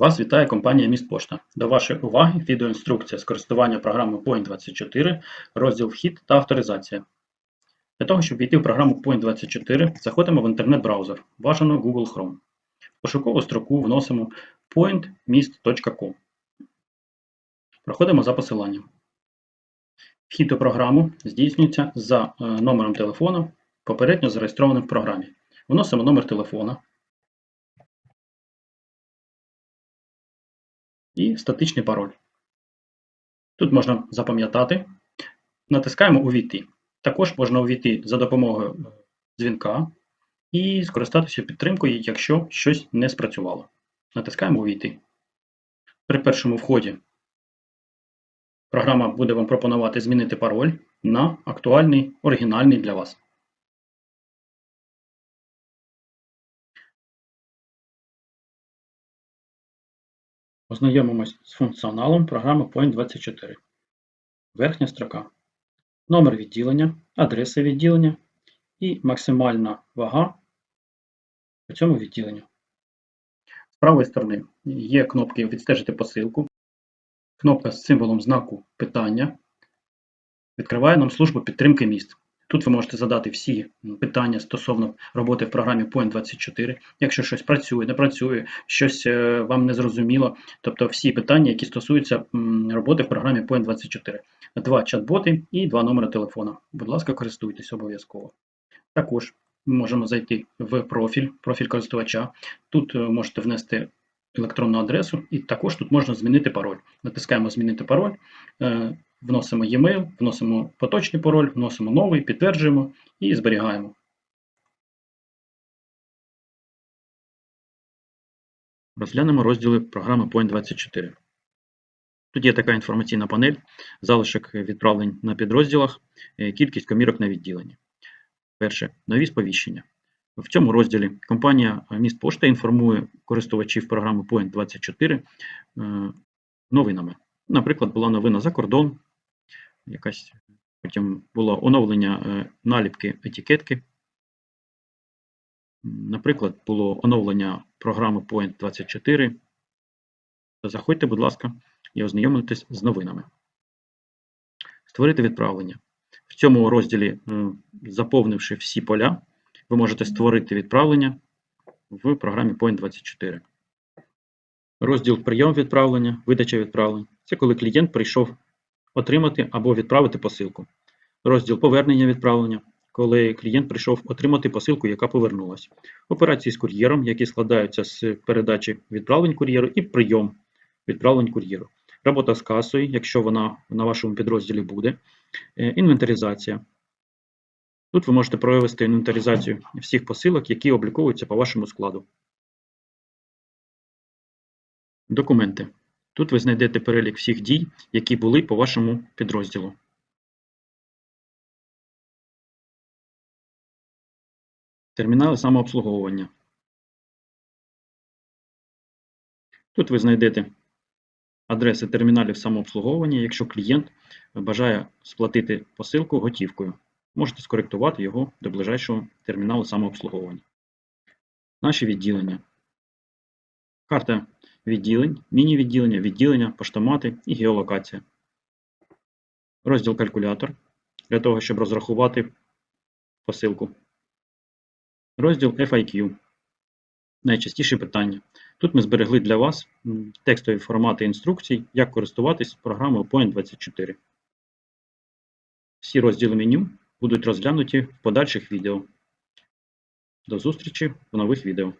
Вас вітає компанія Містпошта. До вашої уваги відеоінструкція з користування програмою Point24, розділ Вхід та авторизація. Для того, щоб війти в програму Point24, заходимо в інтернет-браузер, бажано Google Chrome. В пошукову строку вносимо pointmist.com. Проходимо за посиланням. Вхід у програму здійснюється за е, номером телефона, попередньо зареєстрованим в програмі. Вносимо номер телефона. І статичний пароль. Тут можна запам'ятати, натискаємо Увійти. Також можна увійти за допомогою е, дзвінка і скористатися підтримкою, якщо щось не спрацювало. Натискаємо Увійти. При першому вході програма буде вам пропонувати змінити пароль на актуальний, оригінальний для вас. Ознайомимось з функціоналом програми Point24. Верхня строка. Номер відділення, адреса відділення і максимальна вага у цьому відділенню. З правої сторони є кнопки Відстежити посилку. Кнопка з символом знаку питання відкриває нам службу підтримки міст. Тут ви можете задати всі питання стосовно роботи в програмі Point24, якщо щось працює, не працює, щось е, вам не зрозуміло. Тобто всі питання, які стосуються роботи в програмі Point24. Два чат-боти і два номери телефона. Будь ласка, користуйтесь обов'язково. Також можемо зайти в профіль, профіль користувача. Тут е, можете внести електронну адресу, і також тут можна змінити пароль. Натискаємо Змінити пароль. Вносимо e-mail, вносимо поточний пароль, вносимо новий, підтверджуємо і зберігаємо. Розглянемо розділи програми Point24. Тут є така інформаційна панель, залишок відправлень на підрозділах, е, кількість комірок на відділенні. Перше. Нові сповіщення. В цьому розділі компанія Містпошта інформує користувачів програми Point24 е, новинами. Наприклад, була новина за кордон, якась потім було оновлення е, наліпки етикетки. Наприклад, було оновлення програми Point24. Заходьте, будь ласка, і ознайомитесь з новинами. Створити відправлення. В цьому розділі, заповнивши всі поля, ви можете створити відправлення в програмі Point24. Розділ Прийом відправлення, видача відправлень це коли клієнт прийшов отримати або відправити посилку. Розділ Повернення відправлення, коли клієнт прийшов отримати посилку, яка повернулася. Операції з кур'єром, які складаються з передачі відправлень кур'єру, і прийом відправлень кур'єру. Робота з касою, якщо вона на вашому підрозділі буде. Е, інвентаризація. Тут ви можете провести інвентаризацію всіх посилок, які обліковуються по вашому складу. Документи. Тут ви знайдете перелік всіх дій, які були по вашому підрозділу. Термінали самообслуговування. Тут ви знайдете адреси терміналів самообслуговування, якщо клієнт бажає сплатити посилку готівкою. Можете скоректувати його до ближайшого терміналу самообслуговування. Наші відділення. Карта відділень, міні-відділення, відділення, поштомати і геолокація. Розділ калькулятор для того, щоб розрахувати посилку. Розділ FIQ. Найчастіші питання. Тут ми зберегли для вас текстові формати інструкцій, як користуватись програмою Point24. Всі розділи меню будуть розглянуті в подальших відео. До зустрічі в нових відео.